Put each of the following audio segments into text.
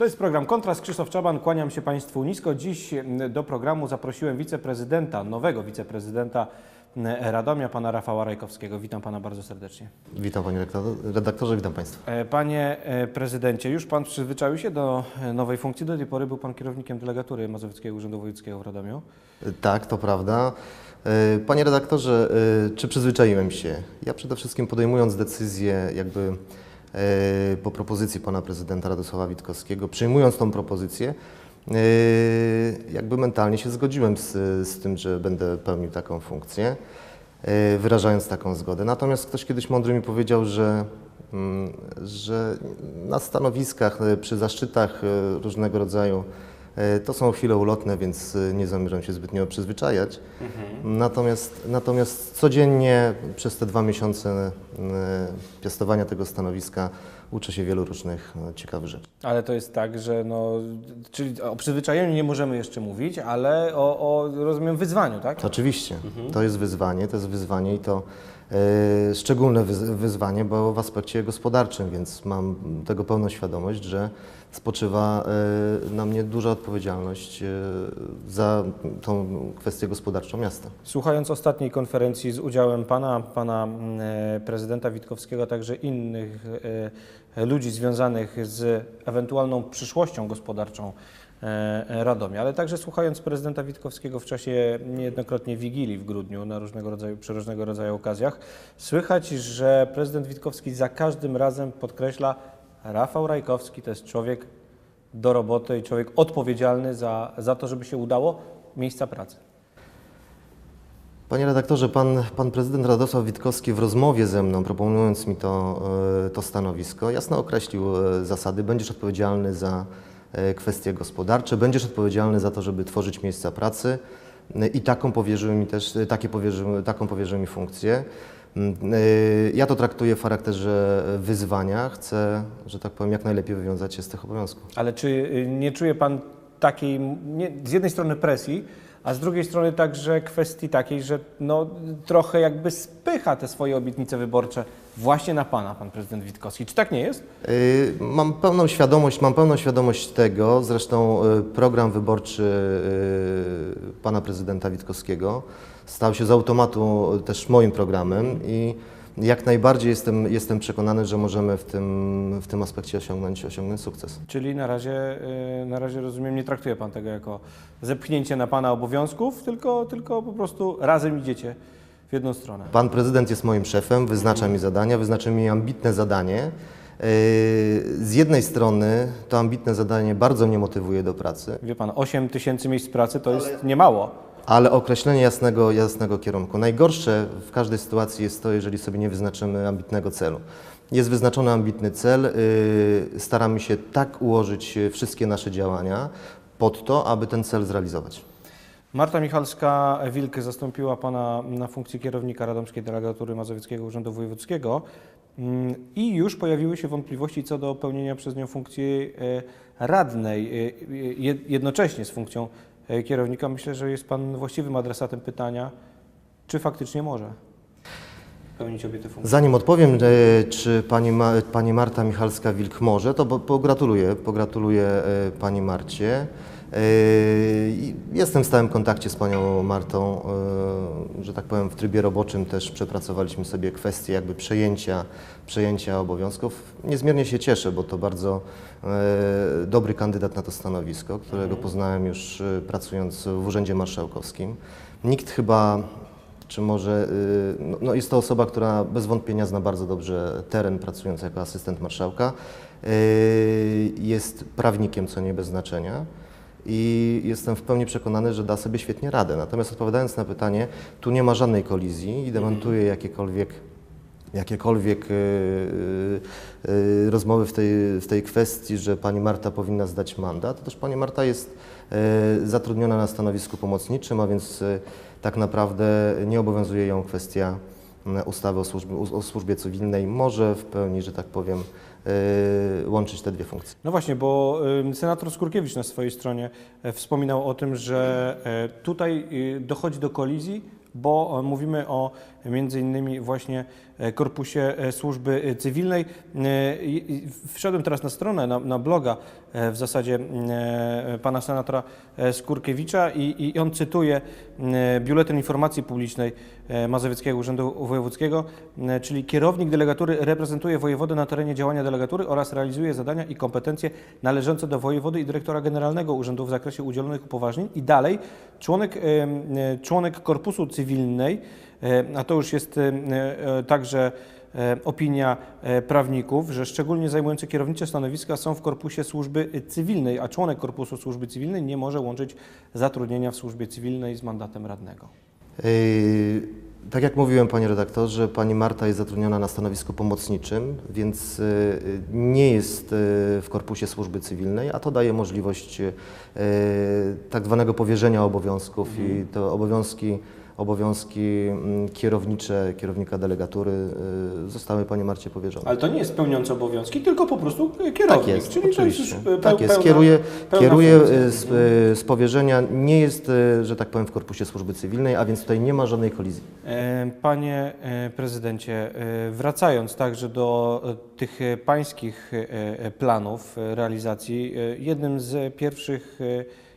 To jest program Kontrast. Krzysztof Czaban, kłaniam się Państwu nisko. Dziś m, do programu zaprosiłem wiceprezydenta, nowego wiceprezydenta m, Radomia, pana Rafała Rajkowskiego. Witam pana bardzo serdecznie. Witam panie redaktor- redaktorze, witam państwa. E, Panie e, prezydencie, już pan przyzwyczaił się do e, nowej funkcji. Do tej pory był pan kierownikiem delegatury Mazowieckiego Urzędu Wojewódzkiego w Radomiu. Tak, to prawda. Panie redaktorze, czy przyzwyczaiłem się? Ja przede wszystkim podejmując decyzję jakby po propozycji pana prezydenta Radosława Witkowskiego, przyjmując tą propozycję, e, jakby mentalnie się zgodziłem z, z tym, że będę pełnił taką funkcję, e, wyrażając taką zgodę. Natomiast ktoś kiedyś mądry mi powiedział, że mm, że na stanowiskach, e, przy zaszczytach e, różnego rodzaju e, to są chwile ulotne, więc e, nie zamierzam się zbytnio przyzwyczajać. Natomiast, natomiast codziennie przez te dwa miesiące e, piastowania tego stanowiska uczę się wielu różnych e, ciekawych rzeczy. Ale to jest tak, że no, czyli o przyzwyczajeniu nie możemy jeszcze mówić, ale o, o rozumiem, wyzwaniu, tak? Oczywiście, to jest wyzwanie, to jest wyzwanie i to e, szczególne wyz- wyzwanie, bo w aspekcie gospodarczym, więc mam tego pełną świadomość, że spoczywa e, na mnie duża odpowiedzialność e, za tą kwestię gospodarczą miasta. Słuchając ostatniej konferencji z udziałem pana, pana mm, e, prezydenta Witkowskiego, a także innych e, ludzi związanych z ewentualną przyszłością gospodarczą e, Radomia, ale także słuchając prezydenta Witkowskiego w czasie niejednokrotnie wigilii w grudniu na różnego rodzaju, przy różnego rodzaju okazjach, słychać, że prezydent Witkowski za każdym razem podkreśla, Rafał Rajkowski to jest człowiek do roboty i człowiek odpowiedzialny za, za to, żeby się udało miejsca pracy. Panie redaktorze, pan, pan prezydent Radosław Witkowski w rozmowie ze mną, proponując mi to, e, to stanowisko, jasno określił e, zasady. Będziesz odpowiedzialny za e, kwestie gospodarcze, będziesz odpowiedzialny za to, żeby tworzyć miejsca pracy e, i taką powierzył mi też, e, takie powierzył, taką powierzył mi funkcję. Mm, e, Ja to traktuję w charakterze wyzwania. Chcę, że tak powiem, jak najlepiej wywiązać się z tych obowiązków. Ale czy y, nie czuje Pan takiej, nie, z jednej strony presji, a z drugiej strony także kwestii takiej, że no, trochę jakby spycha te swoje obietnice wyborcze właśnie na Pana, Pan Prezydent Witkowski. Czy tak nie jest? Y, Mam pełną świadomość, mam pełną świadomość tego, zresztą y, program wyborczy y, pana prezydenta Witkowskiego stał się z automatu też moim programem i jak najbardziej jestem, jestem przekonany, że możemy w tym, w tym aspekcie osiągnąć, osiągnąć sukces. Czyli na razie, y, na razie rozumiem, nie traktuje Pan tego jako zepchnięcie na Pana obowiązków, tylko, tylko po prostu razem idziecie w jedną stronę. Pan prezydent jest moim szefem, wyznacza mi zadania, wyznacza mi ambitne zadanie. Y, Z jednej strony to ambitne zadanie bardzo mnie motywuje do pracy, Wie Pan, 8 tysięcy miejsc pracy to jest niemało. Ale określenie jasnego, jasnego kierunku. Najgorsze w każdej sytuacji jest to, jeżeli sobie nie wyznaczymy ambitnego celu. Jest wyznaczony ambitny cel, yy, staramy się tak ułożyć wszystkie nasze działania pod to, aby ten cel zrealizować. Marta Michalska-Wilk zastąpiła Pana na funkcji kierownika Radomskiej Delegatury Mazowieckiego Urzędu Wojewódzkiego Mm, i już pojawiły się wątpliwości co do pełnienia przez nią funkcji e, radnej e, je- jednocześnie z funkcją e, kierownika. Myślę, że jest Pan właściwym adresatem pytania, czy faktycznie może. Zanim odpowiem, e, czy pani, pani Marta Michalska-Wilk może, to po- pogratuluję, pogratuluję e, pani Marcie. I Jestem w stałym kontakcie z panią Martą, e, że tak powiem w trybie roboczym też przepracowaliśmy sobie kwestię jakby przejęcia, przejęcia obowiązków. Niezmiernie się cieszę, bo to bardzo e, dobry kandydat na to stanowisko, którego poznałem już pracując w Urzędzie Marszałkowskim. Nikt chyba czy może, no, no jest to osoba, która bez wątpienia zna bardzo dobrze teren, pracując jako asystent marszałka. Jest prawnikiem, co nie bez znaczenia. I jestem w pełni przekonany, że da sobie świetnie radę. Natomiast odpowiadając na pytanie, tu nie ma żadnej kolizji i dementuję jakiekolwiek jakiekolwiek y, y, y, rozmowy w tej, w tej kwestii, że pani Marta powinna zdać mandat. To też pani Marta jest y, zatrudniona na stanowisku pomocniczym, a więc y, tak naprawdę nie obowiązuje ją kwestia y, ustawy o służbie, o służbie cywilnej. Może w pełni, że tak powiem, łączyć te dwie funkcje. No właśnie, bo ym, senator Skurkiewicz na swojej stronie e, wspominał o tym, że e, tutaj y, dochodzi do kolizji, bo e, mówimy o między innymi właśnie e, Korpusie e, Służby e, Cywilnej. Wszedłem teraz na stronę, na, na bloga w zasadzie pana senatora Skurkiewicza i, i on cytuje Biuletyn Informacji Publicznej Mazowieckiego Urzędu Wojewódzkiego, czyli kierownik delegatury reprezentuje wojewodę na terenie działania delegatury oraz realizuje zadania i kompetencje należące do wojewody i dyrektora generalnego urzędu w zakresie udzielonych upoważnień i dalej członek, członek Korpusu Cywilnej, a to już jest e, e, także e, opinia e, prawników, że szczególnie zajmujący kierownicze stanowiska są w korpusie służby cywilnej, a członek korpusu służby cywilnej nie może łączyć zatrudnienia w służbie cywilnej z mandatem radnego. Yy, Tak jak mówiłem, panie redaktorze, pani Marta jest zatrudniona na stanowisku pomocniczym, więc nie jest w korpusie służby cywilnej, a to daje możliwość tak zwanego powierzenia obowiązków i te obowiązki, obowiązki mm, kierownicze kierownika delegatury yy, zostały pani Marcie powierzone. Ale to nie jest pełniący obowiązki, tylko po prostu kierownik. Tak jest, czyli to jest oczywiście. już peł- tak jest, pełna- kieruje, pełna kieruje y, z, y, z powierzenia, nie jest, y, że tak powiem, w korpusie służby cywilnej, a więc tutaj nie ma żadnej kolizji. E, Panie e, prezydencie, e, wracając także do tych pańskich planów realizacji, jednym z pierwszych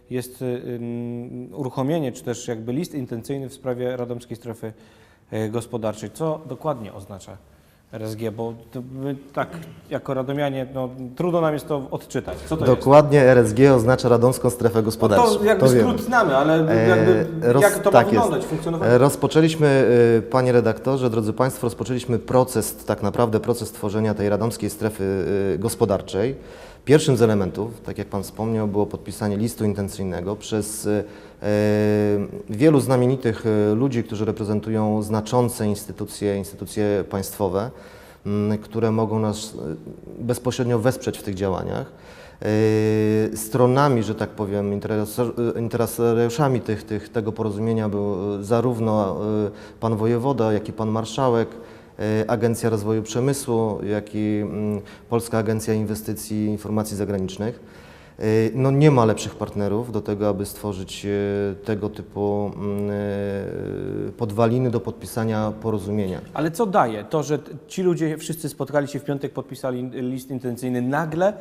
jest ym, uruchomienie, czy też jakby list intencyjny w sprawie Radomskiej Strefy e, Gospodarczej. Co dokładnie oznacza RSG? Bo to my tak jako radomianie, no, trudno nam jest to odczytać. Co to Dokładnie RSG oznacza Radomską Strefę jest? Gospodarczą. No to jakby wiemy. skrót znamy, ale E, jakby, roz- jak to tak ma jest. wyglądać, funkcjonowanie? E, Rozpoczęliśmy, y, panie redaktorze, drodzy państwo, rozpoczęliśmy proces, tak naprawdę proces tworzenia tej radomskiej strefy y, gospodarczej. Pierwszym z elementów, tak jak pan wspomniał, było podpisanie listu intencyjnego przez y, y, wielu znamienitych y, ludzi, którzy reprezentują znaczące instytucje, instytucje państwowe, mm, które mogą nas bezpośrednio wesprzeć w tych działaniach. Stronami, że tak powiem, interesariuszami tych, tych, tego porozumienia był zarówno pan wojewoda, jak i pan marszałek, Agencja Rozwoju Przemysłu, jak i mm, Polska Agencja Inwestycji i Informacji Zagranicznych. Y, No nie ma lepszych partnerów do tego, aby stworzyć y, tego typu mm, y, podwaliny do podpisania porozumienia. Ale co daje to, że ci ludzie wszyscy spotkali się w piątek, podpisali list intencyjny, nagle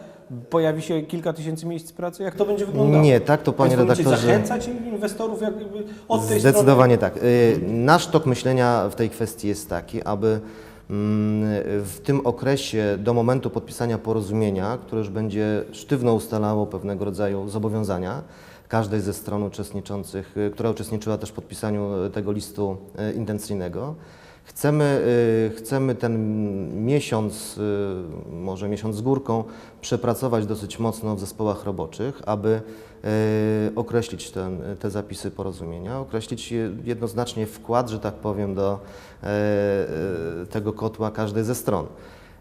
pojawi się kilka tysięcy miejsc pracy? Jak to będzie wyglądało? Nie, tak to panie Państwo redaktorze. zachęcać inwestorów jakby od tej Zdecydowanie tak. Y, Nasz tok myślenia w tej kwestii jest taki, aby w tym okresie do momentu podpisania porozumienia, które już będzie sztywno ustalało pewnego rodzaju zobowiązania każdej ze stron uczestniczących, y, która uczestniczyła też w podpisaniu y, tego listu y, intencyjnego, Chcemy, chcemy ten miesiąc, może miesiąc z górką, przepracować dosyć mocno w zespołach roboczych, aby określić ten, te zapisy porozumienia, określić je- jednoznacznie wkład, że tak powiem, do e, e, tego kotła każdej ze stron.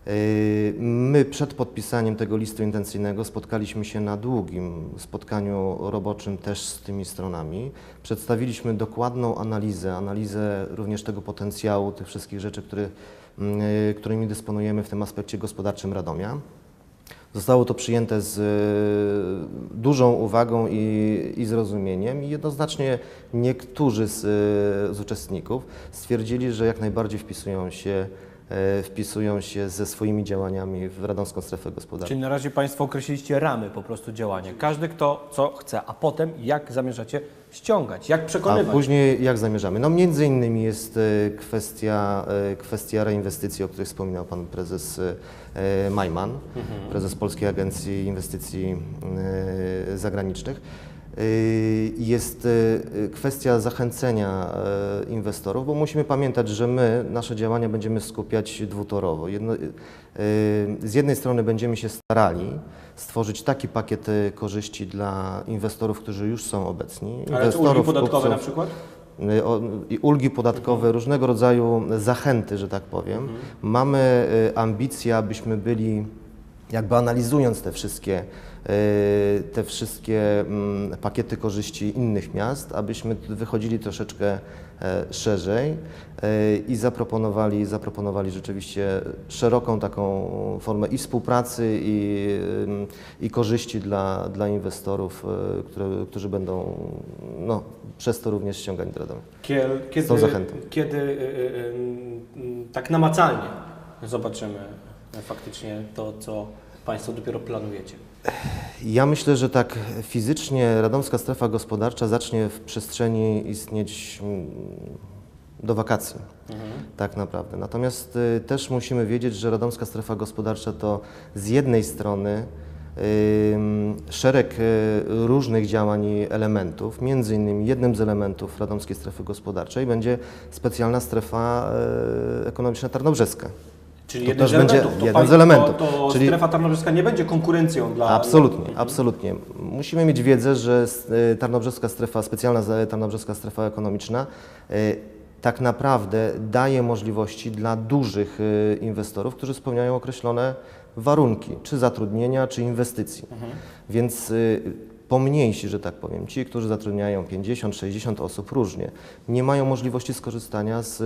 Y, My przed podpisaniem tego listu intencyjnego spotkaliśmy się na długim spotkaniu roboczym też z tymi stronami. Przedstawiliśmy dokładną analizę, analizę również tego potencjału, tych wszystkich rzeczy, które, mm, y, którymi dysponujemy w tym aspekcie gospodarczym Radomia. Zostało to przyjęte z y, dużą uwagą i, i zrozumieniem i jednoznacznie niektórzy z, y, z uczestników stwierdzili, że jak najbardziej wpisują się, e, wpisują się ze swoimi działaniami w Radomską Strefę Gospodarczą. Czyli na razie Państwo określiliście ramy po prostu działania. Każdy kto co chce, a potem jak zamierzacie ściągać, jak A przekonywać. później jak zamierzamy? No między innymi jest e, kwestia, e, kwestia reinwestycji, o której wspominał Pan Prezes e, Majman, Prezes Polskiej Agencji Inwestycji e, Zagranicznych. E, Jest e, kwestia zachęcenia e, inwestorów, bo musimy pamiętać, że my nasze działania będziemy skupiać dwutorowo. Jedno, e, z jednej strony będziemy się starali stworzyć taki pakiet korzyści dla inwestorów, którzy już są obecni. Ale czy ulgi inwestorów, podatkowe na kupców, przykład? y, o- i ulgi podatkowe, różnego rodzaju zachęty, że tak powiem. Mamy y, ambicję, abyśmy byli, jakby analizując te wszystkie te wszystkie mm, pakiety korzyści innych miast, abyśmy wychodzili troszeczkę e, szerzej e, i zaproponowali, zaproponowali rzeczywiście szeroką taką formę i współpracy, i, ym, i korzyści dla, dla inwestorów, e, które, którzy będą no, przez to również ściągani do Radomia. Kiedy, tą zachętą. kiedy y, y, y, y, tak namacalnie zobaczymy y, faktycznie to, co Państwo dopiero planujecie? Ja myślę, że tak fizycznie radomska strefa gospodarcza zacznie w przestrzeni istnieć mm, do wakacji, tak naprawdę. Natomiast y, też musimy wiedzieć, że radomska strefa gospodarcza to z jednej strony ym, szereg y, różnych działań i elementów. Między innymi jednym z elementów radomskiej strefy gospodarczej będzie specjalna strefa y, ekonomiczna tarnobrzeska. Czyli To jeden też z będzie. To jeden z elementów. To Czyli- strefa tarnobrzeska nie będzie konkurencją dla... Absolutnie, absolutnie. Musimy mieć wiedzę, że y, Tarnobrzeska Strefa, specjalna Tarnobrzeska Strefa Ekonomiczna y, tak naprawdę daje możliwości dla dużych y, inwestorów, którzy spełniają określone warunki, czy zatrudnienia, czy inwestycji. Więc y, pomniejsi, że tak powiem, ci, którzy zatrudniają 50, 60 osób różnie, nie mają możliwości skorzystania z,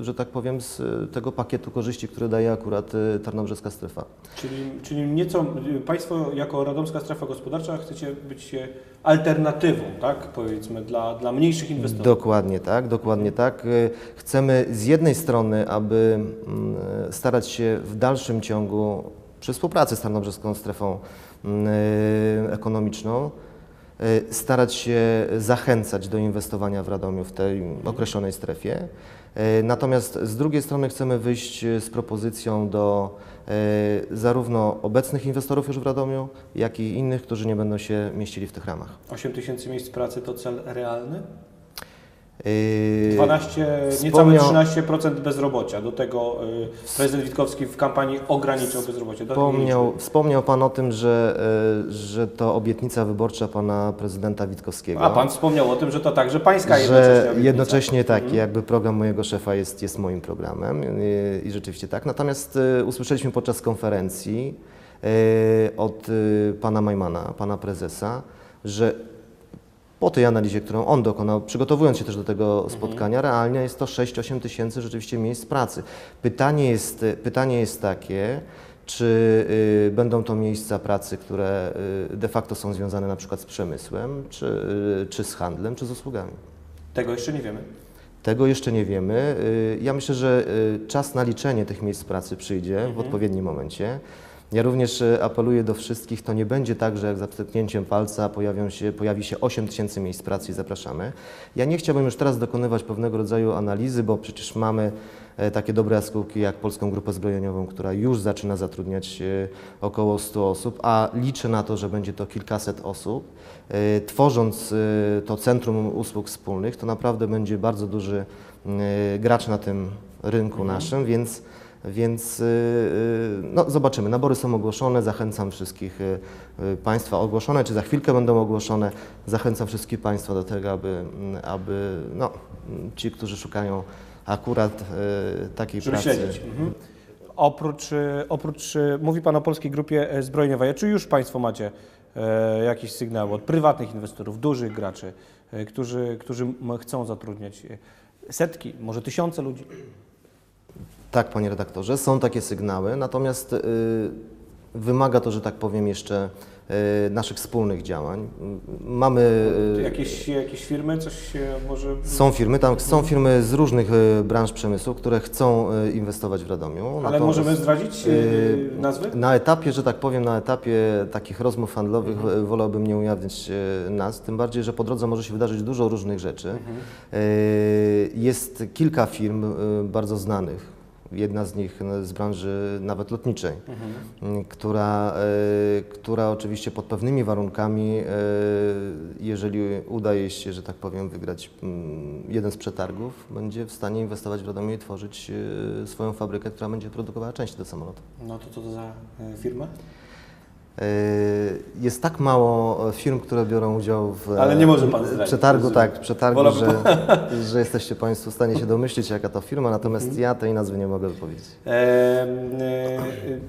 y, że tak powiem, z tego pakietu korzyści, który daje akurat y, Tarnobrzeska Strefa. Czyli, czyli nieco Państwo jako Radomska Strefa Gospodarcza chcecie być alternatywą, tak? Powiedzmy, dla, dla mniejszych inwestorów. Dokładnie tak, dokładnie tak. Y, Chcemy z jednej strony, aby mm, starać się w dalszym ciągu przy współpracy z Tarnobrzeską Strefą mm, y, Ekonomiczną y, starać się zachęcać do inwestowania w Radomiu w tej określonej strefie. Y, Natomiast z drugiej strony chcemy wyjść z propozycją do zarówno obecnych inwestorów już w Radomiu, jak i innych, którzy nie będą się mieścili w tych ramach. 8 tysięcy miejsc pracy to cel realny? Y, 12, wspomniał- niecałe 13% bezrobocia. Do tego y, prezydent Witkowski w kampanii ograniczał bezrobocie. Tego Wspomniał, wspomniał Pan o tym, że, e, że to obietnica wyborcza Pana prezydenta Witkowskiego. A Pan wspomniał o tym, że to także Pańska jednocześnie obietnica. jednocześnie tak, jakby program mojego szefa jest, jest moim programem i, i rzeczywiście tak. Natomiast usłyszeliśmy podczas konferencji od Pana Majmana, Pana prezesa, że po tej analizie, którą on dokonał, przygotowując się też do tego spotkania, realnie jest to 6-8 tysięcy rzeczywiście miejsc pracy. Pytanie jest, pytanie jest takie, czy y, będą to miejsca pracy, które y, de facto są związane na przykład z przemysłem, czy, y, czy z handlem, czy z usługami. Tego jeszcze nie wiemy. Tego jeszcze nie wiemy. Y, Ja myślę, że y, czas na liczenie tych miejsc pracy przyjdzie w odpowiednim momencie. Ja również y, apeluję do wszystkich, to nie będzie tak, że jak za wstępnięciem palca pojawią się, pojawi się 8 tysięcy miejsc pracy i zapraszamy. Ja nie chciałbym już teraz dokonywać pewnego rodzaju analizy, bo przecież mamy e, takie dobre jaskółki jak Polską Grupę Zbrojeniową, która już zaczyna zatrudniać e, około 100 osób, a liczę na to, że będzie to kilkaset osób. E, Tworząc e, to Centrum Usług Wspólnych, to naprawdę będzie bardzo duży e, gracz na tym rynku naszym, więc, więc e, e, no, zobaczymy. Nabory są ogłoszone, zachęcam wszystkich e, Państwa ogłoszone, czy za chwilkę będą ogłoszone. Zachęcam wszystkich Państwa do tego, aby, m, aby no, ci, którzy szukają akurat takiej Żeby pracy. śledzić. Mhm. Oprócz, y, oprócz, y, mówi Pan o Polskiej Grupie e, Zbrojeniowej, czy już Państwo macie e, jakieś sygnały od prywatnych inwestorów, dużych graczy, e, którzy, którzy chcą zatrudniać e, setki, może tysiące ludzi? Tak, panie redaktorze, są takie sygnały, natomiast y, wymaga to, że tak powiem, jeszcze y, naszych wspólnych działań. Mamy. y, Jakieś, jakieś firmy, coś się może... Są firmy, tam są firmy z różnych branż przemysłu, które chcą inwestować w Radomiu. Ale Natomiast, możemy zdradzić nazwy? Na etapie, że tak powiem, na etapie takich rozmów handlowych y, wolałbym nie ujawniać y, nas, tym bardziej, że po drodze może się wydarzyć dużo różnych rzeczy. Y, Jest kilka firm bardzo znanych. Jedna z nich no, z branży nawet lotniczej, y, która, y, która oczywiście pod pewnymi warunkami, y, jeżeli udaje się, że tak powiem, wygrać mm, jeden z przetargów, będzie w stanie inwestować w Radomiu i tworzyć y, swoją fabrykę, która będzie produkowała części do samolotu. No to co to za e, firma? Y, Jest tak mało firm, które biorą udział w Ale nie może pan zdradzić, przetargu, tak, przetargu, Wolałby że, że jesteście Państwo w stanie się domyślić, jaka to firma, natomiast Mhm. ja tej nazwy nie mogę wypowiedzieć. E, e,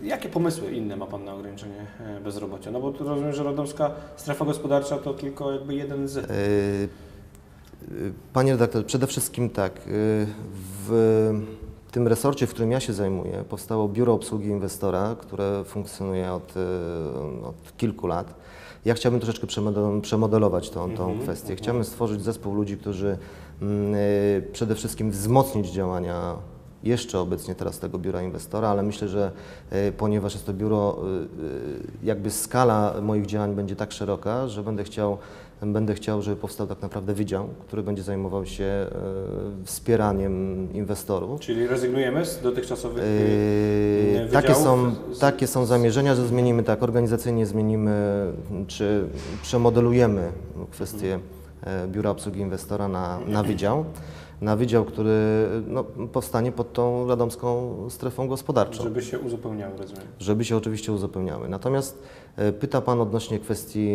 jakie pomysły inne ma Pan na ograniczenie e, bezrobocia? No bo tu rozumiem, że radomska strefa gospodarcza to tylko jakby jeden z... Y, Panie redaktor, przede wszystkim tak, w tym resorcie, w którym ja się zajmuję, powstało Biuro Obsługi Inwestora, które funkcjonuje od, y, od kilku lat. Ja chciałbym troszeczkę przemodelować tą, tą Mhm, kwestię. Chciałbym stworzyć zespół ludzi, którzy mm, y, przede wszystkim wzmocnić działania jeszcze obecnie teraz tego biura inwestora, ale myślę, że y, ponieważ jest to biuro, y, jakby skala moich działań będzie tak szeroka, że będę chciał, będę chciał, żeby powstał tak naprawdę wydział, który będzie zajmował się y, wspieraniem inwestorów. Czyli rezygnujemy z dotychczasowych... Yy, wydziałów takie, są, takie są zamierzenia, że zmienimy tak, organizacyjnie zmienimy, czy przemodelujemy kwestię e, Biura Obsługi Inwestora na, na wydział. Na wydział, który no, powstanie pod tą radomską strefą gospodarczą Żeby się uzupełniały, rozumiem. żeby się oczywiście uzupełniały. Natomiast e, pyta Pan odnośnie kwestii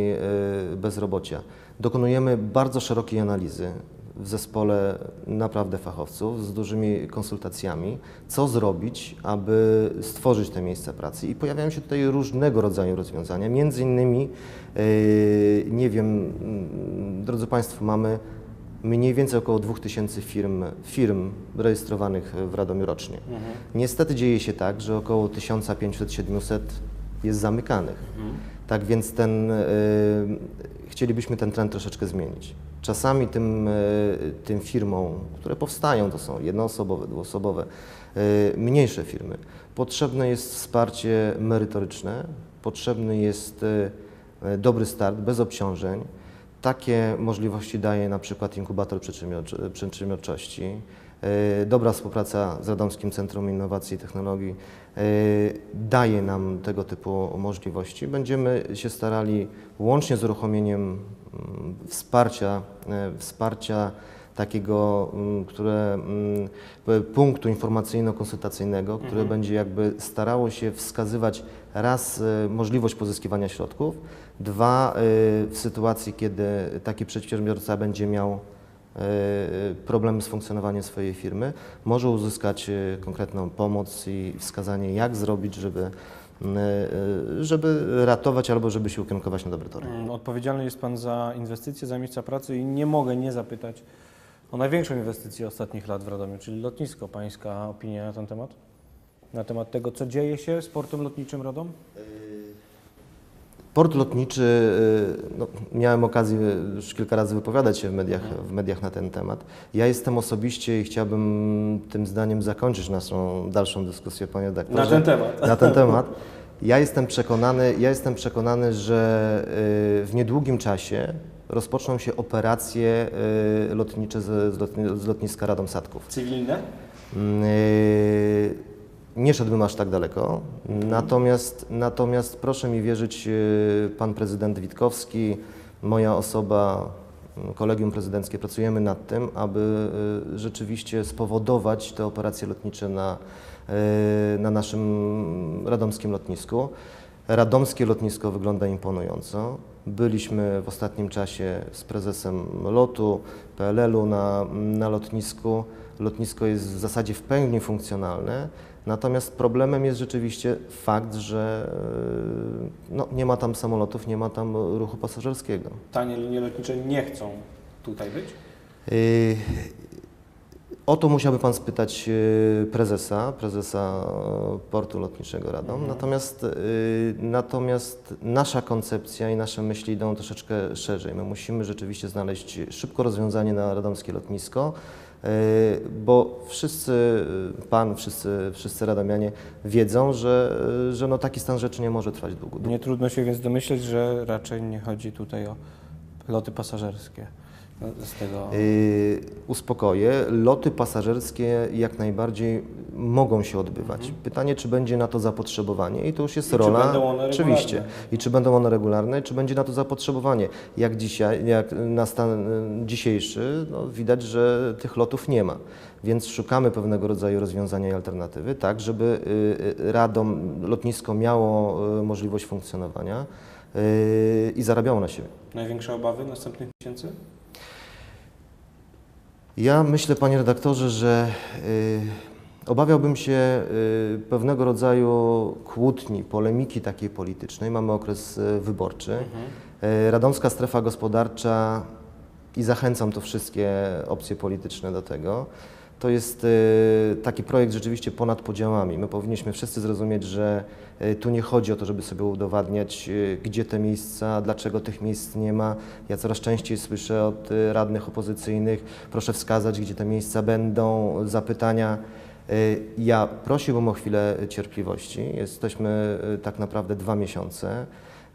e, bezrobocia. Dokonujemy bardzo szerokiej analizy w zespole naprawdę fachowców z dużymi konsultacjami, co zrobić, aby stworzyć te miejsca pracy. I pojawiają się tutaj różnego rodzaju rozwiązania. Między innymi, e, nie wiem, drodzy Państwo, mamy mniej więcej około 2000 firm, firm rejestrowanych w Radomiu rocznie. Niestety dzieje się tak, że około 1500-700 jest zamykanych. Tak więc ten, y, chcielibyśmy ten trend troszeczkę zmienić. Czasami tym, y, tym firmom, które powstają, to są jednoosobowe, dwuosobowe, y, mniejsze firmy, potrzebne jest wsparcie merytoryczne, potrzebny jest dobry start, bez obciążeń. Takie możliwości daje na przykład inkubator przedsiębiorczości, e, dobra współpraca z Radomskim Centrum Innowacji i Technologii e, daje nam tego typu możliwości. Będziemy się starali łącznie z uruchomieniem mm, wsparcia, e, wsparcia takiego, mm, które, mm, punktu informacyjno-konsultacyjnego, które będzie jakby starało się wskazywać raz możliwość pozyskiwania środków, dwa e, w sytuacji, kiedy taki przedsiębiorca będzie miał e, problemy z funkcjonowaniem swojej firmy, może uzyskać e, konkretną pomoc i wskazanie, jak zrobić, żeby, żeby ratować albo żeby się ukierunkować na dobre tory. Mm, Odpowiedzialny jest Pan za inwestycje, za miejsca pracy i nie mogę nie zapytać o największą inwestycję ostatnich lat w Radomiu, czyli lotnisko. Pańska opinia na ten temat? Na temat tego, co dzieje się z portem lotniczym Radom? Port lotniczy, y, no, miałem okazję już kilka razy wypowiadać się w mediach, w mediach na ten temat. Ja jestem osobiście i chciałbym tym zdaniem zakończyć naszą dalszą dyskusję, panie redaktorze. Na ten temat. Na ten temat. Ja jestem przekonany, ja jestem przekonany, że y, w niedługim czasie rozpoczną się operacje y, lotnicze z, z, lotni- z lotniska Radom Sadków. Cywilne? Nie szedłbym aż tak daleko, natomiast, natomiast proszę mi wierzyć, y, pan prezydent Witkowski, moja osoba, mm, kolegium prezydenckie, pracujemy nad tym, aby y, rzeczywiście spowodować te operacje lotnicze na, y, na naszym radomskim lotnisku. Radomskie lotnisko wygląda imponująco. Byliśmy w ostatnim czasie z prezesem lotu, PLL-u na, na lotnisku. Lotnisko jest w zasadzie w pełni funkcjonalne, natomiast problemem jest rzeczywiście fakt, że e, no, nie ma tam samolotów, nie ma tam ruchu pasażerskiego. Tanie linie lotnicze nie chcą tutaj być? Yy, O to musiałby Pan spytać yy, prezesa, prezesa e, portu lotniczego Radom. Natomiast, yy, natomiast nasza koncepcja i nasze myśli idą troszeczkę szerzej. My musimy rzeczywiście znaleźć szybko rozwiązanie na radomskie lotnisko, bo wszyscy, yy, Pan, wszyscy, wszyscy radomianie wiedzą, że, yy, że no taki stan rzeczy nie może trwać długo. Nie trudno się więc domyśleć, że raczej nie chodzi tutaj o loty pasażerskie. Z tego... Yy, uspokoję. Loty pasażerskie jak najbardziej mogą się odbywać. Pytanie, czy będzie na to zapotrzebowanie i to już jest Mhm. I czy rola. będą one oczywiście. regularne? I czy będą one regularne, czy będzie na to zapotrzebowanie. Jak dzisiaj, jak na stan dzisiejszy, no, widać, że tych lotów nie ma. Więc szukamy pewnego rodzaju rozwiązania i alternatywy, tak, żeby y, y, Radom, lotnisko miało y, możliwość funkcjonowania y, i zarabiało na siebie. Największe obawy następnych miesięcy? Ja myślę, panie redaktorze, że y, obawiałbym się y, pewnego rodzaju kłótni, polemiki takiej politycznej. Mamy okres y, wyborczy. Y, Radomska strefa gospodarcza i zachęcam to wszystkie opcje polityczne do tego. To jest y, taki projekt rzeczywiście ponad podziałami. My powinniśmy wszyscy zrozumieć, że y, tu nie chodzi o to, żeby sobie udowadniać, y, gdzie te miejsca, dlaczego tych miejsc nie ma. Ja coraz częściej słyszę od radnych opozycyjnych, proszę wskazać, gdzie te miejsca będą, zapytania. Ja prosiłbym o chwilę cierpliwości. Jesteśmy tak naprawdę dwa miesiące.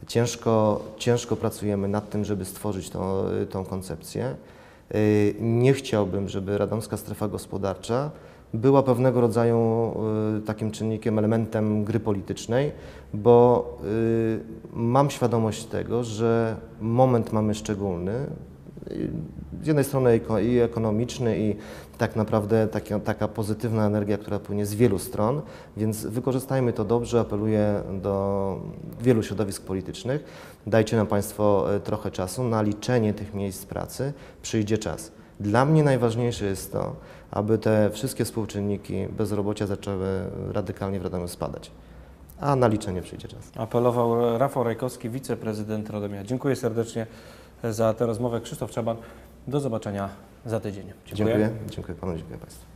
Ciężko, ciężko pracujemy nad tym, żeby stworzyć tą, tą koncepcję. Y, Nie chciałbym, żeby radomska strefa gospodarcza była pewnego rodzaju y, takim czynnikiem, elementem gry politycznej, bo y, mam świadomość tego, że moment mamy szczególny. Z jednej strony i ekonomiczny, i tak naprawdę taka, taka pozytywna energia, która płynie z wielu stron, więc wykorzystajmy to dobrze. Apeluję do wielu środowisk politycznych. Dajcie nam Państwo e, trochę czasu na liczenie tych miejsc pracy. Przyjdzie czas. Dla mnie najważniejsze jest to, aby te wszystkie współczynniki bezrobocia zaczęły radykalnie w Radomiu spadać. A na liczenie przyjdzie czas. Apelował Rafał Rajkowski, wiceprezydent Radomia. Dziękuję serdecznie za tę rozmowę. Krzysztof Czaban, do zobaczenia za tydzień. Dziękuję. Dziękuję Panu, dziękuję Państwu.